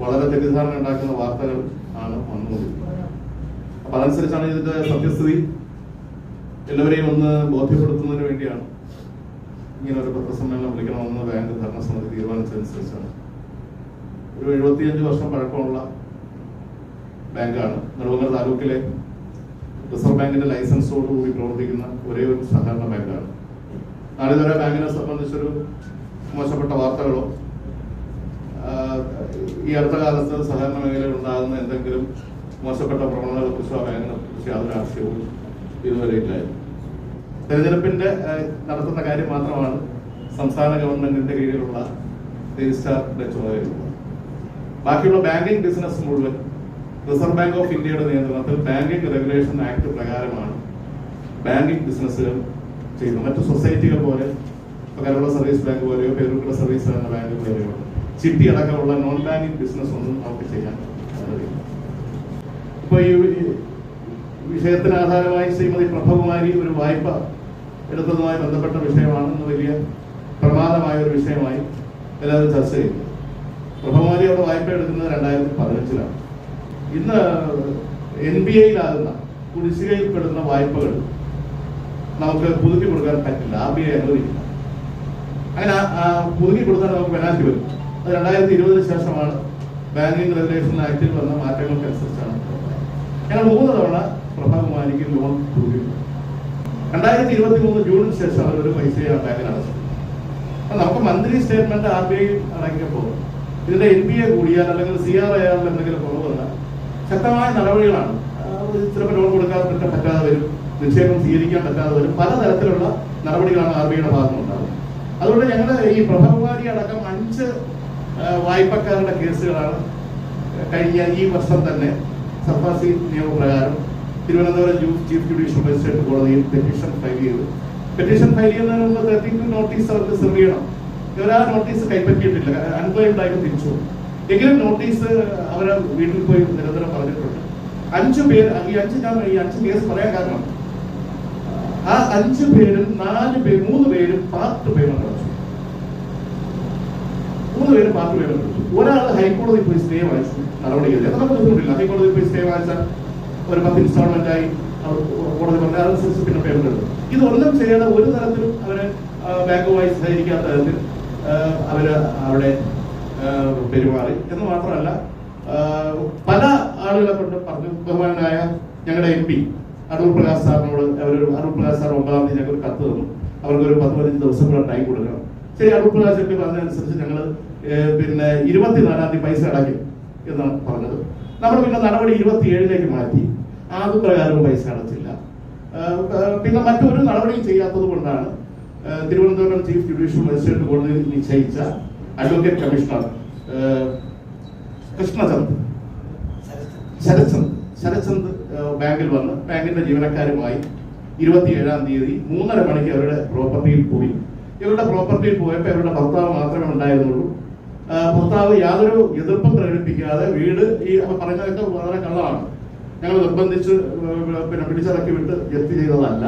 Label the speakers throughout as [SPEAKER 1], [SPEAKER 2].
[SPEAKER 1] വളരെ തെറ്റിദ്ധാരണ ഉണ്ടാക്കുന്ന വാർത്തകൾ ആണ് വന്നുകൊണ്ടിരിക്കുന്നത് അപ്പൊ അതനുസരിച്ചാണ് ഇതിന്റെ സത്യസ്ഥിതി എല്ലാവരെയും ഒന്ന് ബോധ്യപ്പെടുത്തുന്നതിന് വേണ്ടിയാണ് ഇങ്ങനെ ഒരു പത്രസമ്മേളനം വിളിക്കണമെന്ന് ബാങ്ക് ഭരണസമിതി തീരുമാനിച്ചതനുസരിച്ചാണ്. ഒരു എഴുപത്തിയഞ്ച് വർഷം പഴക്കമുള്ള ബാങ്കാണ്. നെടുമങ്ങര താലൂക്കിലെ റിസർവ് ബാങ്കിന്റെ ലൈസൻസോടുകൂടി പ്രവർത്തിക്കുന്ന ഒരേ ഒരു സഹകരണ ബാങ്കാണ്. നാളിതുവരെ ബാങ്കിനെ സംബന്ധിച്ചൊരു മോശപ്പെട്ട വാർത്തകളോ ഈ അടുത്ത കാലത്ത് സഹകരണ മേഖലയിൽ ഉണ്ടാകുന്ന എന്തെങ്കിലും മോശപ്പെട്ട പ്രവണതകളെ കുറിച്ചോ ആ ബാങ്കിനെ കുറിച്ച് യാതൊരു ആശയവും ഇതുവരെ ഇല്ലായിരുന്നു. തെരഞ്ഞെടുപ്പിന്റെ നടത്തുന്ന കാര്യം മാത്രമാണ് സംസ്ഥാന ഗവൺമെന്റിന്റെ കീഴിലുള്ള രജിസ്ട്രാറിന്റെ ചുമതലയുള്ളത്. ബാക്കിയുള്ള ബാങ്കിംഗ് ബിസിനസ് മുഴുവൻ റിസർവ് ബാങ്ക് ഓഫ് ഇന്ത്യയുടെ നിയന്ത്രണത്തിൽ ബാങ്കിംഗ് റെഗുലേഷൻ ആക്ട് പ്രകാരമാണ് ബാങ്കിംഗ് ബിസിനസ്സുകൾ ചെയ്യുന്നത്. മറ്റു സൊസൈറ്റികൾ പോലെ കേരള സർവീസ് ബാങ്ക് പോലെയോ പേരുക്കുള്ള സർവീസ് ബാങ്ക് പോലെയോ ചിട്ടി അടക്കമുള്ള നോൺ ബാങ്കിങ് ബിസിനസ് ഒന്നും അവർക്ക് ചെയ്യാൻ. ഇപ്പൊ ഈ വിഷയത്തിന് ആധാരമായി ശ്രീമതി പ്രഭകുമാരി ഒരു വായ്പ എടുത്തതുമായി ബന്ധപ്പെട്ട വിഷയമാണെന്ന് വലിയ പ്രമാദമായ ഒരു വിഷയമായി എല്ലാവരും ചർച്ച ചെയ്തു. പ്രഭകുമാരി അവിടെ വായ്പ എടുക്കുന്നത് രണ്ടായിരത്തി പതിനഞ്ചിലാണ് ഇന്ന് എൻ ബി ഐയിലാകുന്ന കുടിശ്ശികയിൽപ്പെടുന്ന വായ്പകൾ നമുക്ക് പുതുക്കി കൊടുക്കാൻ പറ്റില്ല. ആർ ബി ഐ അനുവദിക്കില്ല. അങ്ങനെ പുതുക്കി കൊടുത്താൽ നമുക്ക് പെനാൽറ്റി വരും. അത് രണ്ടായിരത്തി ഇരുപതിന് ശേഷമാണ് ബാങ്കിങ് റെഗുലേഷൻ ആക്ടിൽ വന്ന മാറ്റങ്ങൾക്കനുസരിച്ചാണ്. ഞങ്ങൾ മൂന്ന് തവണ പ്രഭാകുമാരിക്ക് ലോൺ പുതുക്കി കൊടുത്തു. രണ്ടായിരത്തി ഇരുപത്തി മൂന്ന് ജൂണിന് ശേഷം ഒരു പൈസ ബാങ്കിന് അടച്ചു. നമുക്ക് monthly statement R B I അടങ്ങിയപ്പോൾ ഇതിന്റെ എൻ ബി എ കൂടിയാൽ അല്ലെങ്കിൽ സി ആർ ഐ ആറിൽ എന്തെങ്കിലും കുറവ് വന്നാൽ ശക്തമായ നടപടികളാണ്. ചിലപ്പോൾ ലോൺ കൊടുക്കാൻ പറ്റാ- പറ്റാതെ വരും. നിക്ഷേപം സ്വീകരിക്കാൻ പറ്റാതെ വരും. പലതരത്തിലുള്ള നടപടികളാണ് ആർ ബി ഐയുടെ ഭാഗത്തുനിന്ന് ഉണ്ടാകുന്നത് അതുകൊണ്ട് ഞങ്ങൾ ഈ പ്രഭകുമാരി അടക്കം അഞ്ച് വായ്പക്കാരുടെ കേസുകളാണ്. കഴിഞ്ഞ ഈ വർഷം തന്നെ സർഫാസി നിയമപ്രകാരം തിരുവനന്തപുരം ചീഫ് ജുഡീഷ്യൽ മജിസ്ട്രേറ്റ് കോടതിയിൽ പെറ്റീഷൻ ഫയൽ ചെയ്തു. പെറ്റീഷൻ ഫയൽ ചെയ്യുന്നതിന് മുമ്പ് തേർട്ടീൻ നോട്ടീസ് അവർക്ക് സെർവ് ചെയ്യണം. ഇവർ ആ നോട്ടീസ് കൈപ്പറ്റിയിട്ടില്ല. അൺക്ലെയിംഡ് ആയിട്ട് തിരിച്ചു എങ്കിലും നോട്ടീസ് അവർ വീട്ടിൽ പോയി നിരന്തരം പറഞ്ഞിട്ടുണ്ട്. അഞ്ചു പേര് ഈ അഞ്ച് ഞാൻ ഈ അഞ്ച് കേസ് പറയാൻ കാരണം ആ അഞ്ചു പേരും നാല് പേര് മൂന്ന് പേരും പാർട്ട് പേയ്മെന്റ് മൂന്ന് പേര് പാർട്ടി വേണം ഒരാൾ ഹൈക്കോടതി പോയി സ്റ്റേ വാങ്ങിച്ചു നടപടി നമുക്ക് ബുദ്ധിമുട്ടില്ല. ഹൈക്കോടതി പോയി സ്റ്റേ വാങ്ങിച്ചാൽ ഒരു പത്ത് ഇൻസ്റ്റാൾമെന്റ് ആയി അവർ കോടതി പറഞ്ഞ. അതനുസരിച്ച് പിന്നെ പേയ്മെന്റ് എടുക്കും ഇതൊന്നും ചെയ്യാതെ ഒരു തരത്തിലും അവർ ബാങ്ക് ബാങ്കുമായി സഹകരിക്കാത്ത തരത്തിൽ അവർ അവിടെ പെരുമാറി. എന്ന് മാത്രമല്ല പല ആളുകളെ കൊണ്ട് പറഞ്ഞു ബഹുമാനായ ഞങ്ങളുടെ എം പി അടൂർ പ്രകാശ് സാറിനോട് അവരൊരു അടൂർ പ്രകാശ് സാർ ഒമ്പതാം തീയതി ഞങ്ങൾക്ക് കത്ത് തന്നു. അവർക്ക് ഒരു പത്ത് പതിനഞ്ച് ദിവസം കൂടെ ടൈം കൊടുക്കണം. അടൂർ പ്രകാശ് എം പറഞ്ഞതനുസരിച്ച് ഞങ്ങൾ പിന്നെ ഇരുപത്തിനാലാം തീയതി പൈസ അടയ്ക്കും എന്നാണ് പറഞ്ഞത്. നമ്മൾ പിന്നെ നടപടി ഇരുപത്തിയേഴിലേക്ക് മാറ്റി. അത് പ്രകാരവും പൈസ അടച്ചില്ല. പിന്നെ മറ്റൊരു നടപടിയും ചെയ്യാത്തത് കൊണ്ടാണ് തിരുവനന്തപുരം ചീഫ് ജുഡീഷ്യൽ മജിസ്ട്രേറ്റ് കോടതിയിൽ നിശ്ചയിച്ച അഡ്വക്കേറ്റ് കമ്മീഷണർ കൃഷ്ണചന്ദ്. ശരത്ചന്ദ്. ശരത്ചന്ദ് ബാങ്കിൽ വന്ന് ബാങ്കിന്റെ ജീവനക്കാരുമായി ഇരുപത്തിയേഴാം തീയതി മൂന്നര മണിക്ക് അവരുടെ പ്രോപ്പർട്ടിയിൽ പോയി. ഇവരുടെ പ്രോപ്പർട്ടിയിൽ പോയപ്പോൾ ഇവരുടെ ഭർത്താവ് മാത്രമേ ഉണ്ടായിരുന്നുള്ളൂ. ഭർത്താവ് യാതൊരു എതിർപ്പും പ്രകടിപ്പിക്കാതെ വീട് ഈ പറഞ്ഞതൊക്കെ വളരെ കള്ളമാണ്. ഞങ്ങൾ നിർബന്ധിച്ച് പിന്നെ പിടിച്ചിറക്കി വിട്ട് ജപ്തി ചെയ്തതല്ല.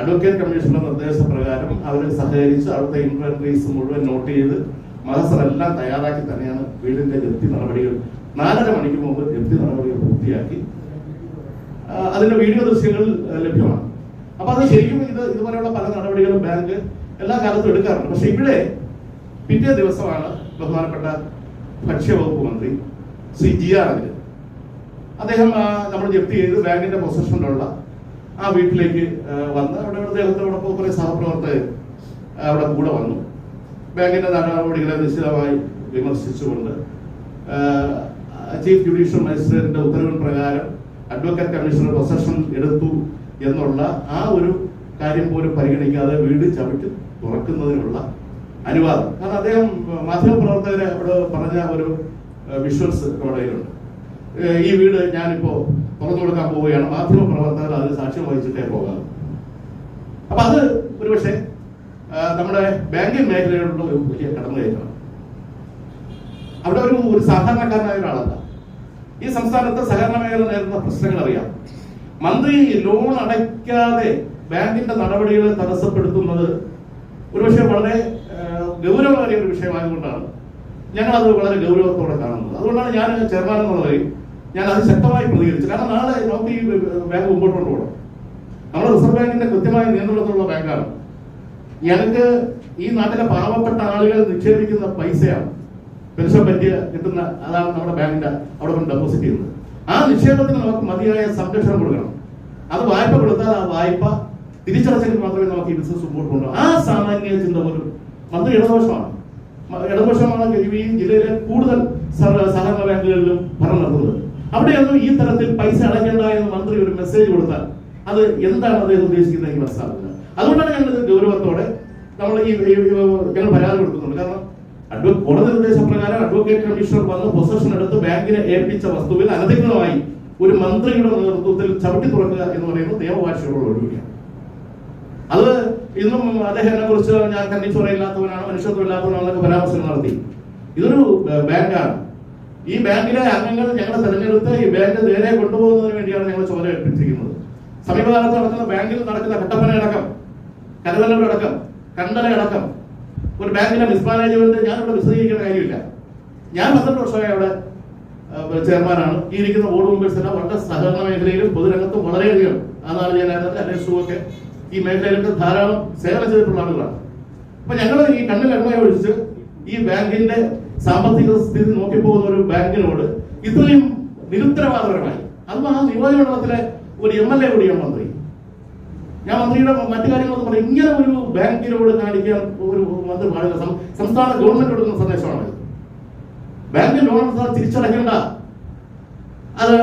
[SPEAKER 1] അഡ്വക്കേറ്റ് കമ്മീഷന്റെ നിർദ്ദേശപ്രകാരം അവർ സഹകരിച്ച് അവിടുത്തെ ഇൻവെൻട്രീസ് മുഴുവൻ നോട്ട് ചെയ്ത് മഹസറെല്ലാം തയ്യാറാക്കി തന്നെയാണ് വീടിന്റെ ജപ്തി നടപടികൾ. നാലര മണിക്ക് മുമ്പ് ജപ്തി നടപടികൾ പൂർത്തിയാക്കി. അതിന്റെ വീഡിയോ ദൃശ്യങ്ങൾ ലഭ്യമാണ്. അപ്പൊ അത് ശരിക്കും ഇത് ഇതുപോലെയുള്ള പല നടപടികളും ബാങ്ക് എല്ലാ കാലത്തും എടുക്കാറുണ്ട്. പക്ഷെ ഇവിടെ പിറ്റേ ദിവസമാണ് ബഹുമാനപ്പെട്ട ഭക്ഷ്യവകുപ്പ് മന്ത്രി ശ്രീ ജി ആർ അനിൽ അദ്ദേഹം നമ്മൾ ജപ്തി ചെയ്ത് ബാങ്കിന്റെ പൊസഷനിലുള്ള ആ വീട്ടിലേക്ക് വന്ന് അവിടെ അദ്ദേഹത്തോടൊപ്പം കുറെ സഹപ്രവർത്തകർ അവിടെ കൂടെ വന്നു. ബാങ്കിന്റെ നടപടികളെ നിശ്ചിതമായി വിമർശിച്ചുകൊണ്ട് ചീഫ് ജുഡീഷ്യൽ മജിസ്ട്രേറ്റിന്റെ ഉത്തരവിൻ പ്രകാരം അഡ്വക്കേറ്റ് കമ്മീഷണർ പൊസഷൻ എടുത്തു എന്നുള്ള ആ ഒരു കാര്യം പോലും പരിഗണിക്കാതെ വീട് ചവിട്ടി തുറക്കുന്നതിനുള്ള അനുവാദം. കാരണം അദ്ദേഹം മാധ്യമപ്രവർത്തകരെ അവിടെ പറഞ്ഞ ഒരു വിഷ്വൽസ് നമ്മുടെ ഈ വീട് ഞാനിപ്പോ തുറന്നു കൊടുക്കാൻ പോവുകയാണ്. മാധ്യമ പ്രവർത്തകർ അതിന് സാക്ഷ്യം വഹിച്ചിട്ടേ പോകാം അപ്പൊ അത് ഒരുപക്ഷെ നമ്മുടെ ബാങ്കിങ് മേഖലയിലുള്ള ഒരു വലിയ കടന്നുകയറ്റമാണ്. അവിടെ ഒരു ഒരു സാധാരണക്കാരനായ ഒരാളല്ല. ഈ സംസ്ഥാനത്ത് സഹകരണ മേഖല നേരിടുന്ന പ്രശ്നങ്ങൾ അറിയാം മന്ത്രി ലോൺ അടയ്ക്കാതെ ബാങ്കിന്റെ നടപടികളെ തടസ്സപ്പെടുത്തുന്നത് ഒരുപക്ഷെ വളരെ ഗൗരവമേറിയ ഒരു വിഷയമായതുകൊണ്ടാണ്. ഞങ്ങൾ അത് വളരെ ഗൗരവത്തോടെ കാണുന്നത്. അതുകൊണ്ടാണ് ഞാൻ ചെയർമാൻ എന്നുള്ളവരെ ഞാൻ അത് ശക്തമായി പ്രതികരിച്ചു കാരണം നാളെ നമുക്ക് ഈ ബാങ്ക് മുമ്പോട്ട് കൊണ്ടുപോകണം നമ്മുടെ റിസർവ് ബാങ്കിന്റെ കൃത്യമായ നിയന്ത്രണത്തിലുള്ള ബാങ്കാണ്. ഞങ്ങൾക്ക് ഈ നാട്ടിലെ പാവപ്പെട്ട ആളുകൾ നിക്ഷേപിക്കുന്ന പൈസയാണ് പെൻഷൻ പറ്റിയ കിട്ടുന്ന അതാണ് നമ്മുടെ ബാങ്കിന്റെ അവിടെ കൊണ്ട് ഡെപ്പോസിറ്റ് ചെയ്യുന്നത്. ആ നിക്ഷേപത്തിന് നമുക്ക് മതിയായ സംരക്ഷണം കൊടുക്കണം. അത് വായ്പ കൊടുത്താൽ ആ വായ്പ തിരിച്ചടച്ചെങ്കിൽ മാത്രമേ നമുക്ക് ഈ ബിസിനസ് മുമ്പോട്ട് കൊണ്ടുപോകാം ആ സാമാന്യ ചിന്ത പോലും മന്ത്രി ഇടതുപക്ഷമാണ്. ഇടതുപക്ഷമാണ് ഈ ജില്ലയിലെ കൂടുതൽ സഹകരണ ബാങ്കുകളിലും ഭരണം നടത്തുന്നത്. അവിടെയൊന്നും ഈ തരത്തിൽ പൈസ അടയ്ക്കേണ്ട എന്ന് മന്ത്രി ഒരു മെസ്സേജ് കൊടുത്താൽ അത് എന്താണ് അദ്ദേഹം ഉദ്ദേശിക്കുന്നത് എനിക്ക് മനസ്സിലാകുന്നത് അതുകൊണ്ടാണ് ഞങ്ങൾ ഇത് ഗൗരവത്തോടെ നമ്മൾ ഈ ഞങ്ങൾ പരാതി കൊടുക്കുന്നുണ്ട്. കാരണം അഡ്വ കോടതി നിർദ്ദേശപ്രകാരം അഡ്വക്കേറ്റ് കമ്മീഷണർ വന്ന് പൊസഷൻ എടുത്ത് ബാങ്കിനെ ഏൽപ്പിച്ച വസ്തുവിൽ അനധികൃതമായി ഒരു മന്ത്രിയുടെ നേതൃത്വത്തിൽ ചവിട്ടി തുറക്കുക എന്ന് പറയുന്നത് നിയമവാഴ്ചയോട് ഒഴിവുകയാണ് അത് ഇന്നും അദ്ദേഹത്തിനെ കുറിച്ച് ഞാൻ കണ്ണിച്ചുറയില്ലാത്തവനാണ് മനുഷ്യത്വമില്ലാത്തവനാണെന്നൊക്കെ പരാമർശം നടത്തി. ഇതൊരു ബാങ്കാണ്. ഈ ബാങ്കിലെ അംഗങ്ങൾ ഞങ്ങളെ തെരഞ്ഞെടുത്ത് ഈ ബാങ്ക് നേരെ കൊണ്ടുപോകുന്നതിന് വേണ്ടിയാണ് ഞങ്ങൾ ചുമതല ഏൽപ്പിച്ചിരിക്കുന്നത്. സമീപകാലത്ത് നടക്കുന്ന ബാങ്കിൽ നടക്കുന്ന കട്ടപ്പനയടക്കം കരുവല്ലൂരടക്കം കണ്ടലയടക്കം ഒരു ബാങ്കിന്റെ മിസ്മാനേജ്മെന്റ് ഞാൻ ഇവിടെ വിശദീകരിക്കേണ്ട കാര്യമില്ല. ഞാൻ പന്ത്രണ്ട് വർഷമായി അവിടെ ചെയർമാനാണ്. ഈ ഇരിക്കുന്ന ബോർഡ് മെമ്പേഴ്സ് എല്ലാം വളരെ സഹകരണ മേഖലയിലും പൊതുരംഗത്തും വളരെയധികം അതാണ് ഞാൻ അന്വേഷിച്ചുമൊക്കെ ഈ മേഖലയിലൊക്കെ ധാരാളം സേവനം ചെയ്തിട്ടുള്ള ആളുകളാണ്. അപ്പൊ ഞങ്ങൾ ഈ കണ്ണിൽ എണ്ണ ഒഴിച്ച് ഈ ബാങ്കിന്റെ സാമ്പത്തിക സ്ഥിതി നോക്കിപ്പോകുന്ന ഒരു ബാങ്കിനോട് ഇത്രയും നിരുത്തരവാദപരമായി അതും ആ നിയോജകമണ്ഡലത്തിലെ ഒരു എം എൽ എ കൂടിയാണ് മന്ത്രി. ഞാൻ മന്ത്രിയുടെ മറ്റു കാര്യങ്ങളൊന്നും പറയും ഇങ്ങനെ ഒരു ബാങ്കിനോട് കാണിക്കാൻ ഒരു മന്ത്രി പാടില്ല. സംസ്ഥാന ഗവൺമെന്റ് കൊടുക്കുന്ന സന്ദേശമാണ് ബാങ്ക് ലോൺ തിരിച്ചടയ്ക്കേണ്ട. അത്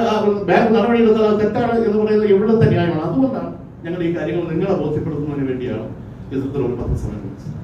[SPEAKER 1] ബാങ്ക് നടപടി എടുത്താൽ അത് തെറ്റാണ് എന്ന് പറയുന്നത് എവിടുത്തെ ന്യായമാണ്. അതുകൊണ്ടാണ് ഞങ്ങൾ ഈ കാര്യങ്ങൾ നിങ്ങളെ ബോധ്യപ്പെടുത്തുന്നതിന് വേണ്ടിയാണ് ഇത്തരത്തിലൊരു പത്രസമ്മേളനം വിളിച്ചത്